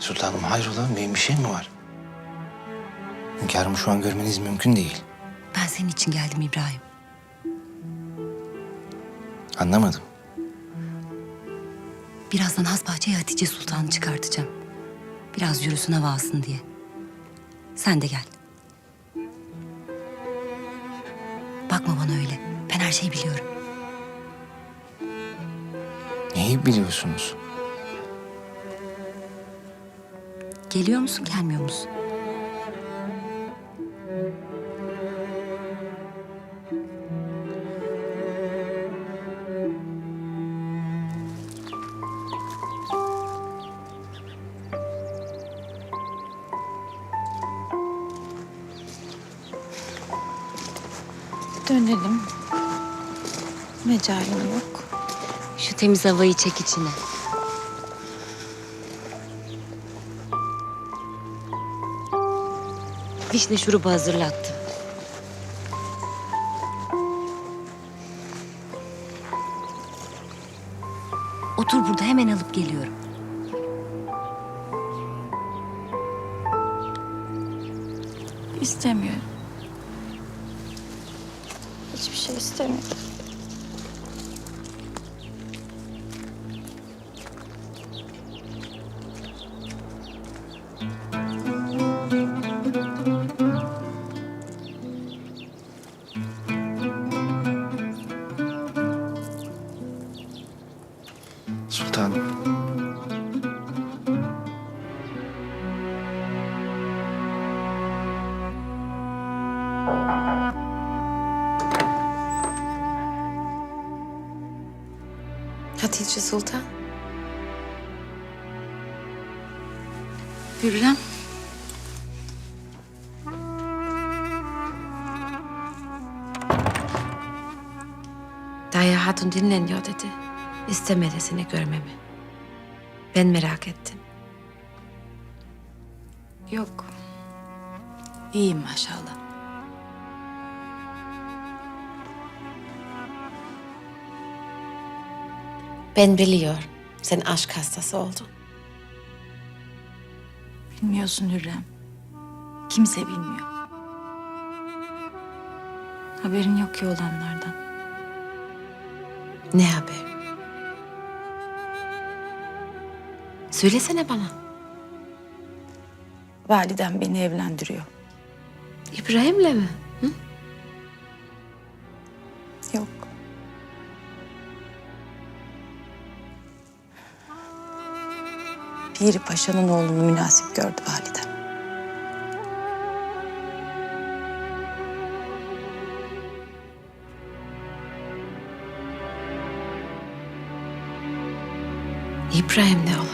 Sultanım hayrola benim bir şey mi var? Hünkârımı şu an görmeniz mümkün değil. Ben senin için geldim İbrahim. Anlamadım. Birazdan Hasbahçe'ye Hatice Sultan'ı çıkartacağım. Biraz yürüsün hava alsın diye. Sen de gel. Bakma bana öyle. Ben her şeyi biliyorum. Neyi biliyorsunuz? Geliyor musun, gelmiyor musun? Dönelim. Mecalim yok. Şu temiz havayı çek içine. Vişne şurubu hazırlattım. Otur burada hemen alıp geliyorum. İstemiyorum. Hiçbir şey istemiyorum. Hatice Sultan. Hürrem. Daya Hatun dinleniyor dedi. İstemedi seni görmemi. Ben merak ettim. Yok. İyiyim maşallah. Ben biliyorum. Sen aşk hastası oldun. Bilmiyorsun Hürrem. Kimse bilmiyor. Haberin yok ki olanlardan. Ne haber? Söylesene bana. Validem beni evlendiriyor. İbrahim'le mi? Piri Paşa'nın oğlunu münasip gördü validem. İbrahim ne olacak?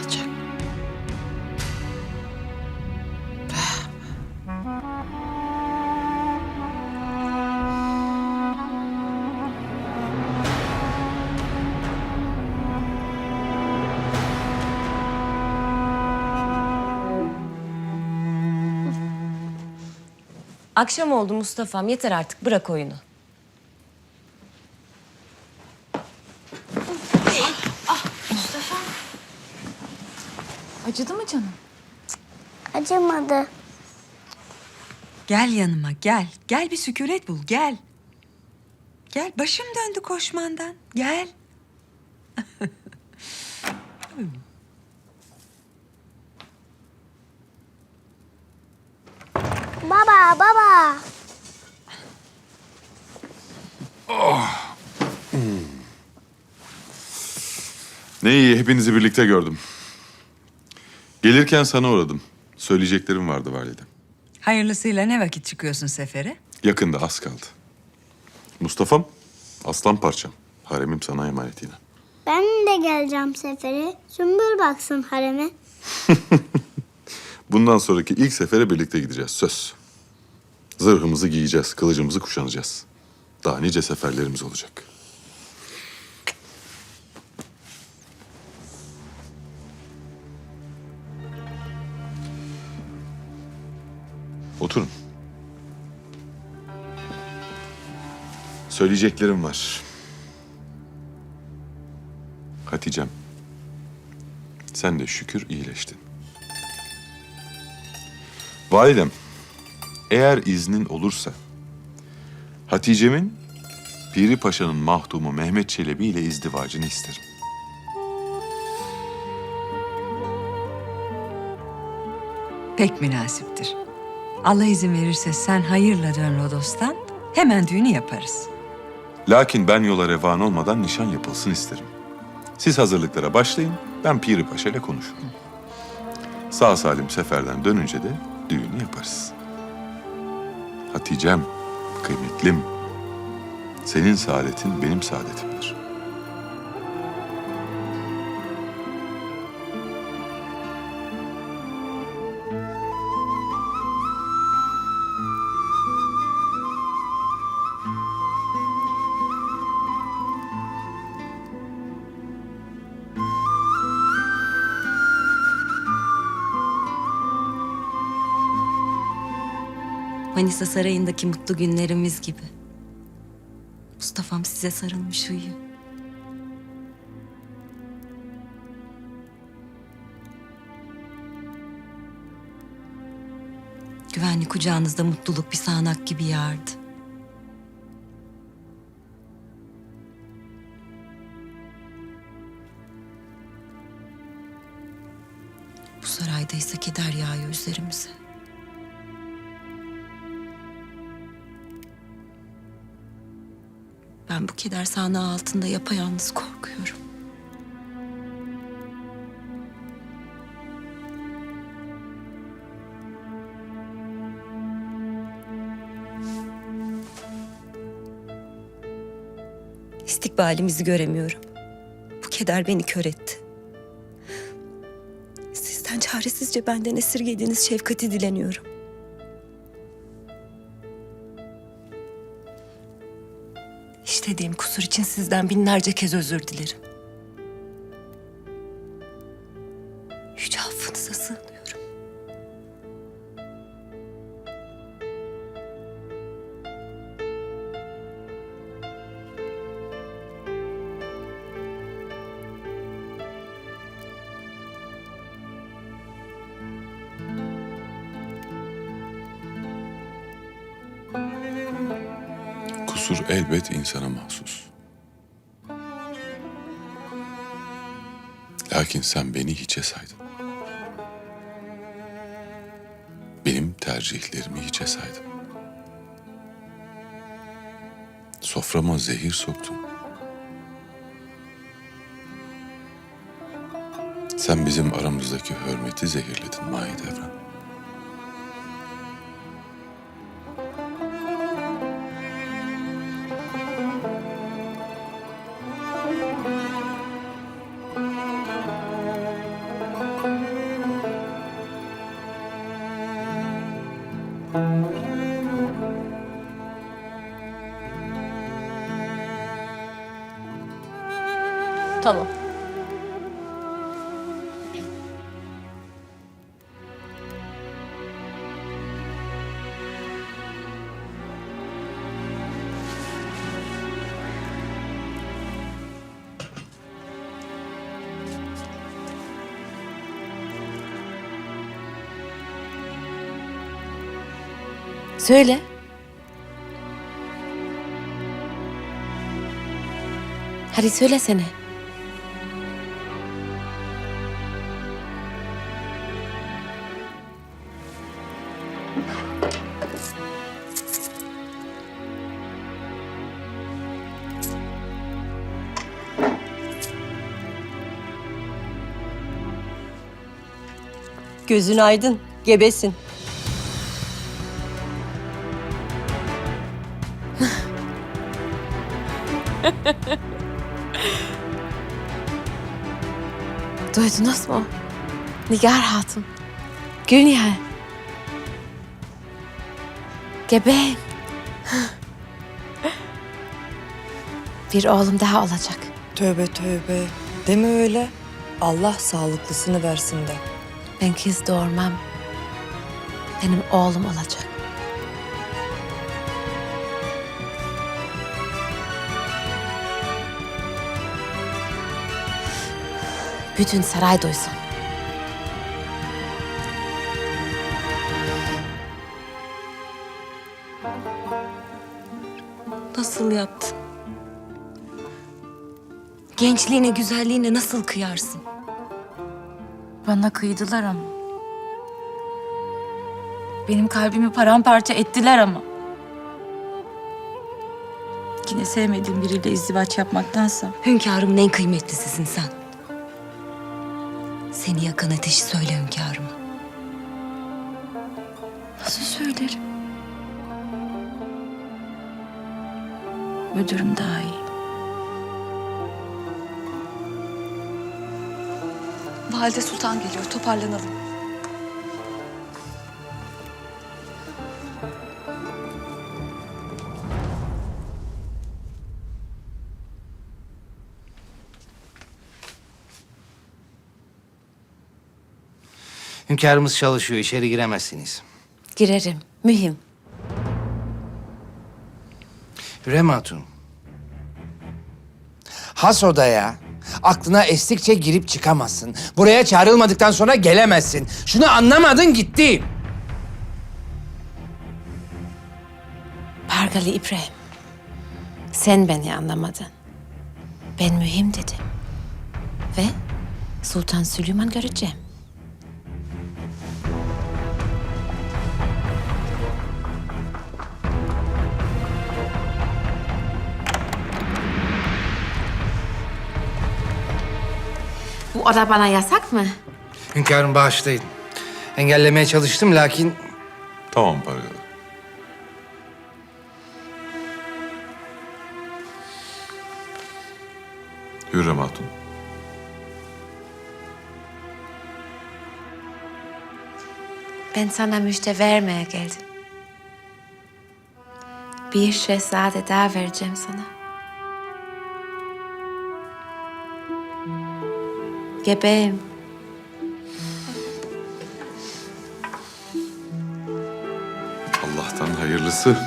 Akşam oldu Mustafa'm. Yeter artık. Bırak oyunu. Acıdı mı canım? Acımadı. Gel yanıma gel. Gel bir sükunet bul gel. Gel başım döndü koşmandan. Gel. Baba, baba. Ne iyi hepinizi birlikte gördüm. Gelirken sana uğradım. Söyleyeceklerim vardı validem. Hayırlısıyla ne vakit çıkıyorsun sefere? Yakında az kaldı. Mustafa'm, aslan parçam. Haremim sana emanet yine. Ben de geleceğim sefere. Sümbül baksın hareme. Bundan sonraki ilk sefere birlikte gideceğiz. Söz. Zırhımızı giyeceğiz, kılıcımızı kuşanacağız. Daha nice seferlerimiz olacak. Oturun. Söyleyeceklerim var. Hatice'm. Sen de şükür iyileştin. Validem, eğer iznin olursa Hatice'min Piri Paşa'nın mahdumu Mehmet Çelebi ile izdivacını isterim. Pek münasiptir. Allah izin verirse sen hayırla dön Rodos'tan. Hemen düğünü yaparız. Lakin ben yola revan olmadan nişan yapılsın isterim. Siz hazırlıklara başlayın, ben Piri Paşa ile konuşurum. Sağ salim seferden dönünce de düğünü yaparız. Hatice'm, kıymetlim, senin saadetin benim saadetimdir. Manisa Sarayı'ndaki mutlu günlerimiz gibi. Mustafa'm size sarılmış uyuyor. Güvenli kucağınızda mutluluk bir sağanak gibi yağardı. Ben bu keder sahnağı altında yapayalnız korkuyorum. İstikbalimizi göremiyorum. Bu keder beni kör etti. Sizden çaresizce benden esirgediğiniz şefkati dileniyorum. İşlediğim kusur için sizden binlerce kez özür dilerim. Kusur elbet insana mahsus. Lakin sen beni hiçe saydın. Benim tercihlerimi hiçe saydın. Soframa zehir soktun. Sen bizim aramızdaki hürmeti zehirledin Mahidevran. Tamam. Söyle. Hadi söylesene. Gözün aydın, gebesin. Duydunuz mu? Nigar Hatun. Gülnihal. Gebeyim. Bir oğlum daha olacak. Tövbe tövbe. Deme öyle. Allah sağlıklısını versin de. Ben kız doğurmam. Benim oğlum olacak. Bütün saray duysun. Nasıl yaptın? Gençliğine, güzelliğine nasıl kıyarsın? Bana kıydılar ama. Benim kalbimi paramparça ettiler ama. Yine sevmediğim biriyle izdivaç yapmaktansa. Hünkârımın en kımetlisisin sen. Seni yakan ateşi söyle hünkârıma. nasıl söylerim? Müdürüm daha iyi. Valide Sultan geliyor. Toparlanalım. Hünkârımız çalışıyor. içeri giremezsiniz. Girerim. Mühim. Hürrem Hatun. Has odaya aklına estikçe girip çıkamazsın. Buraya çağrılmadıktan sonra gelemezsin. Şunu anlamadın gitti. Pargalı İbrahim. Sen beni anlamadın. Ben mühim dedim. Ve Sultan Süleyman göreceğim. Bu oda bana yasak mı? Hünkârım bağışlayın. Engellemeye çalıştım lakin Tamam Pargalı. Hürrem Hatun. Ben sana müjde vermeye geldim. Bir şehzade daha vereceğim sana. Gebeyim. Allah'tan hayırlısı.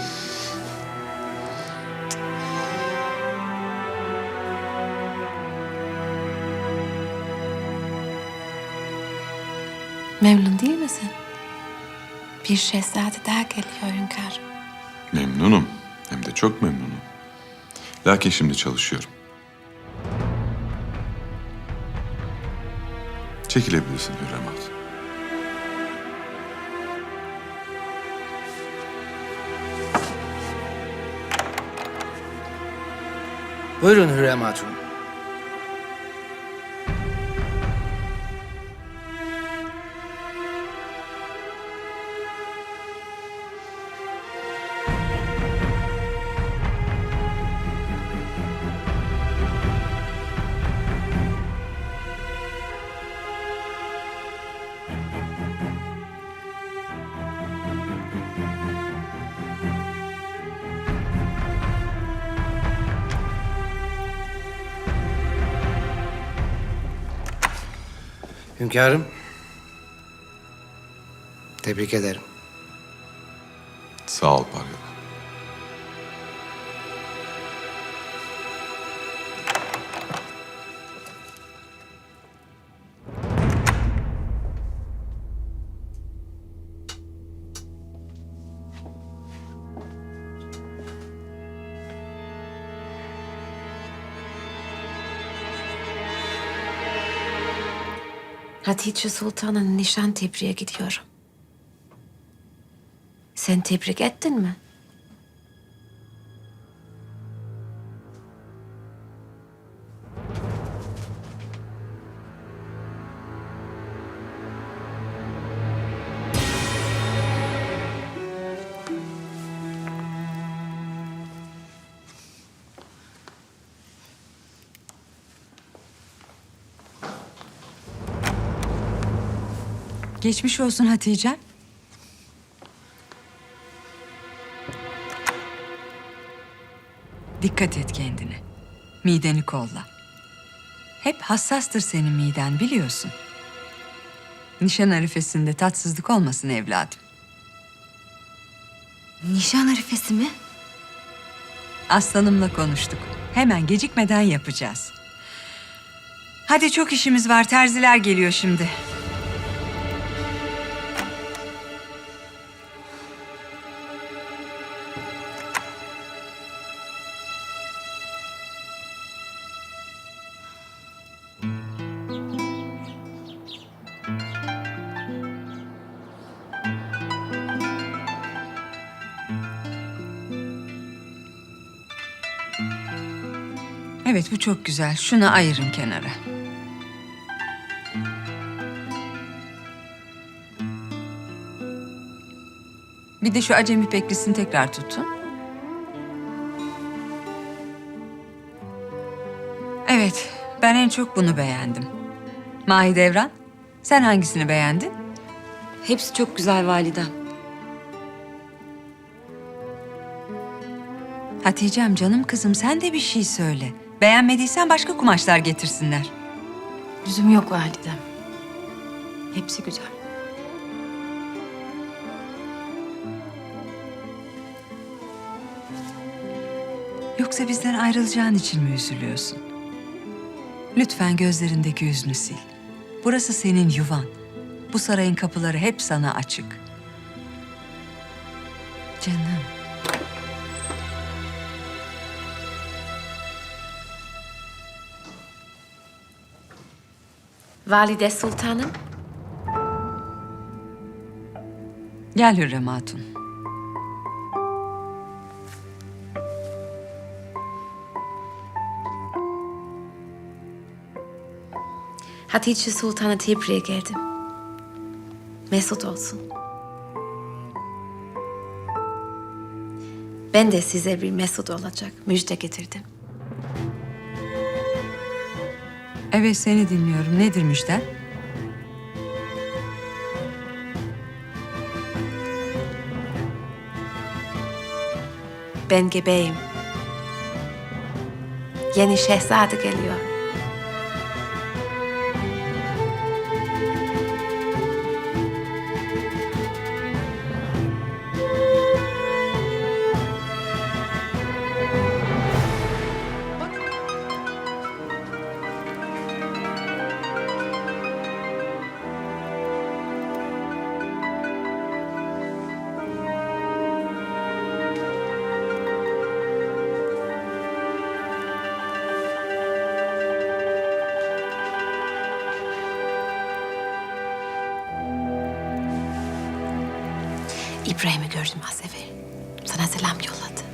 Memnun değil misin? Bir şehzade daha geliyor hünkârım. Memnunum. Hem de çok memnunum. Lakin şimdi çalışıyorum. Çekilebilirsin Hürrem Hatun. buyurun Hürrem Hatun. Hünkârım. Tebrik ederim. Sağ ol Pargalı. Hatice Sultan'ın nişan tebriğe gidiyorum. Sen tebrik ettin mi? Geçmiş olsun Hatice. Dikkat et kendine. Mideni kolla. Hep hassastır senin miden biliyorsun. Nişan arifesinde tatsızlık olmasın evladım. Nişan arifesi mi? Aslanımla konuştuk. Hemen gecikmeden yapacağız. Hadi çok işimiz var. Terziler geliyor şimdi. Evet bu çok güzel. Şunu ayırın kenara. Bir de şu acemi peklisini tekrar tutun. Evet, ben en çok bunu beğendim. Mahidevran, sen hangisini beğendin? Hepsi çok güzel validem. Hatice'm canım kızım sen de bir şey söyle. Beğenmediysen başka kumaşlar getirsinler. Lüzum yok validem. Hepsi güzel. Yoksa bizden ayrılacağın için mi üzülüyorsun? Lütfen gözlerindeki hüznü sil. Burası senin yuvan. Bu sarayın kapıları hep sana açık. Canım. Valide Sultanım, Gel Hürrem Hatun. Hatice Sultan'a tebriğe geldim. Mesut olsun. Ben de size bir Mesut olacak müjde getirdim. Evet seni dinliyorum. Nedir müjden? Ben gebeyim. Yeni şehzade geliyor. İbrahim'i gördüm az evvel. Sana selam yolladı.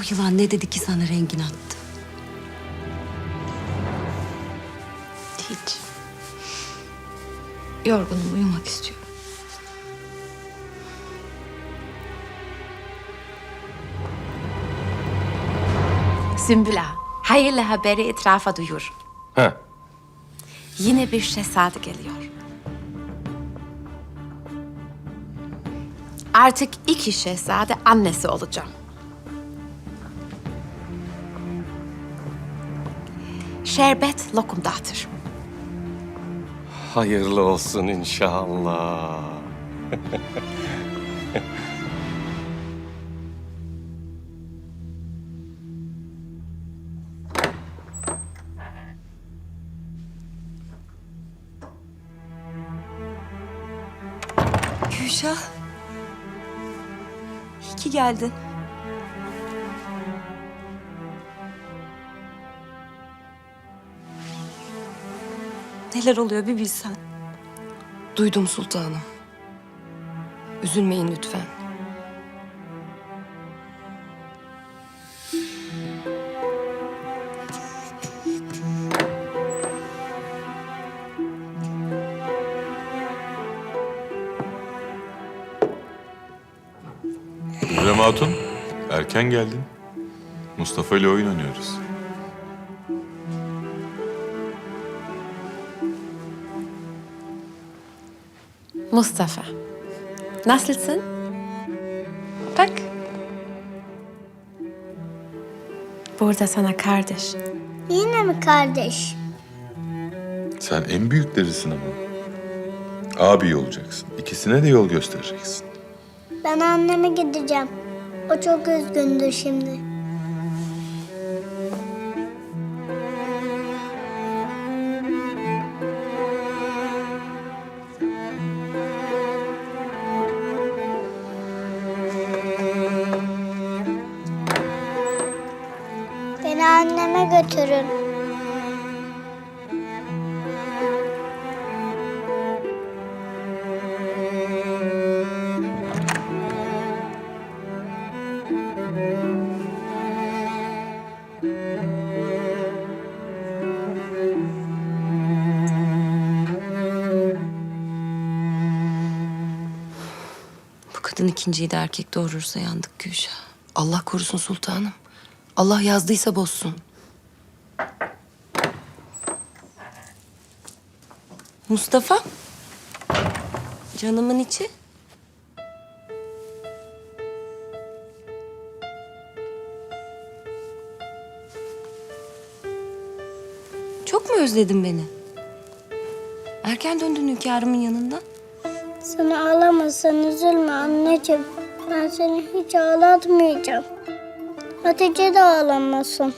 O yılan ne dedi ki sana rengin attı? Hiç. Yorgunum, uyumak istiyorum. Sümbüla, hayırlı haberi etrafa duyur. Ha. Yine bir şehzade geliyor. Artık iki şehzade annesi olacağım. Şerbet lokum dağıtır. Hayırlı olsun inşallah. Gülşah. İyi ki geldin. Neler oluyor bir bilsen. Duydum sultanım. Üzülmeyin lütfen. Hürrem Hatun, erken geldin. Mustafa ile oyun oynuyoruz. Mustafa. Nasılsın? Bak. Burada sana kardeş. Yine mi kardeş? Sen en büyüklerisin ama. Abi olacaksın. İkisine de yol göstereceksin. Ben anneme gideceğim. O çok üzgündür şimdi. Kadın ikinciyi de erkek doğurursa yandık Gülşah. Allah korusun sultanım. Allah yazdıysa bozsun. Mustafa. Canımın içi. Çok mu özledin beni? Erken döndün hünkârımın yanından. Sen ağlamasan üzülme anneciğim. Ben seni hiç ağlatmayacağım. Hatice de ağlamasın.